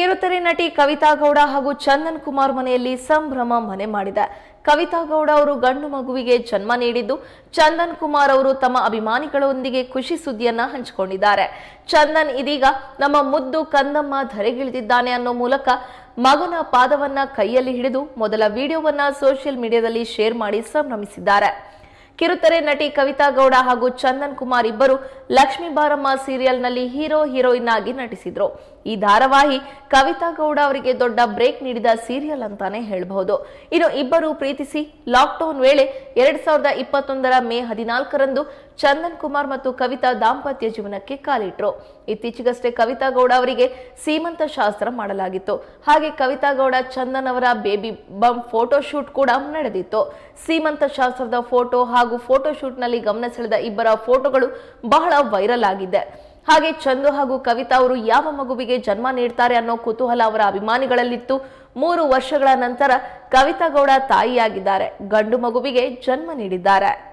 ಕಿರುತೆರೆ ನಟಿ ಕವಿತಾ ಗೌಡ ಹಾಗೂ ಚಂದನ್ ಕುಮಾರ್ ಮನೆಯಲ್ಲಿ ಸಂಭ್ರಮ ಮನೆ ಮಾಡಿದೆ. ಕವಿತಾ ಗೌಡ ಅವರು ಗಂಡು ಮಗುವಿಗೆ ಜನ್ಮ ನೀಡಿದ್ದು, ಚಂದನ್ ಕುಮಾರ್ ಅವರು ತಮ್ಮ ಅಭಿಮಾನಿಗಳೊಂದಿಗೆ ಖುಷಿ ಸುದ್ದಿಯನ್ನ ಹಂಚಿಕೊಂಡಿದ್ದಾರೆ. ಚಂದನ್ ಇದೀಗ ನಮ್ಮ ಮುದ್ದು ಕಂದಮ್ಮ ಧರೆಗಿಳಿದಿದ್ದಾನೆ ಅನ್ನೋ ಮೂಲಕ ಮಗನ ಪಾದವನ್ನ ಕೈಯಲ್ಲಿ ಹಿಡಿದು ಮೊದಲ ವಿಡಿಯೋವನ್ನ ಸೋಷಿಯಲ್ ಮೀಡಿಯಾದಲ್ಲಿ ಶೇರ್ ಮಾಡಿ ಸಂಭ್ರಮಿಸಿದ್ದಾರೆ. ಕಿರುತೆರೆ ನಟಿ ಕವಿತಾ ಗೌಡ ಹಾಗೂ ಚಂದನ್ ಕುಮಾರ್ ಇಬ್ಬರು ಲಕ್ಷ್ಮೀ ಬಾರಮ್ಮ ಸೀರಿಯಲ್ನಲ್ಲಿ ಹೀರೋ ಹೀರೋಯಿನ್ ಆಗಿ ನಟಿಸಿದ್ರು. ಈ ಧಾರಾವಾಹಿ ಕವಿತಾ ಗೌಡ ಅವರಿಗೆ ದೊಡ್ಡ ಬ್ರೇಕ್ ನೀಡಿದ ಸೀರಿಯಲ್ ಅಂತಾನೆ ಹೇಳಬಹುದು. ಇನ್ನು ಇಬ್ಬರು ಪ್ರೀತಿಸಿ ಲಾಕ್ಡೌನ್ ವೇಳೆ ಎರಡ್ ಸಾವಿರದ ಇಪ್ಪತ್ತೊಂದರ ಮೇ ಹದಿನಾಲ್ಕರಂದು ಚಂದನ್ ಕುಮಾರ್ ಮತ್ತು ಕವಿತಾ ದಾಂಪತ್ಯ ಜೀವನಕ್ಕೆ ಕಾಲಿಟ್ರು. ಇತ್ತೀಚೆಗಷ್ಟೇ ಕವಿತಾ ಗೌಡ ಅವರಿಗೆ ಸೀಮಂತ ಶಾಸ್ತ್ರ ಮಾಡಲಾಗಿತ್ತು. ಹಾಗೆ ಕವಿತಾ ಗೌಡ ಚಂದನ್ ಅವರ ಬೇಬಿ ಬಮ್ ಫೋಟೋ ಶೂಟ್ ಕೂಡ ನಡೆದಿತ್ತು. ಸೀಮಂತ ಶಾಸ್ತ್ರದ ಫೋಟೋ ಹಾಗೂ ಫೋಟೋ ಶೂಟ್ನಲ್ಲಿ ಗಮನ ಸೆಳೆದ ಇಬ್ಬರ ಫೋಟೋಗಳು ಬಹಳ ವೈರಲ್ ಆಗಿದೆ ಹಾಗೆ ಚಂದು ಹಾಗೂ ಕವಿತಾ ಅವರು ಯಾವ ಮಗುವಿಗೆ ಜನ್ಮ ನೀಡ್ತಾರೆ ಅನ್ನೋ ಕುತೂಹಲ ಅವರ ಅಭಿಮಾನಿಗಳಲ್ಲಿತ್ತು. ಮೂರು ವರ್ಷಗಳ ನಂತರ ಕವಿತಾ ಗೌಡ ತಾಯಿಯಾಗಿದ್ದಾರೆ. ಗಂಡು ಮಗುವಿಗೆ ಜನ್ಮ ನೀಡಿದ್ದಾರೆ.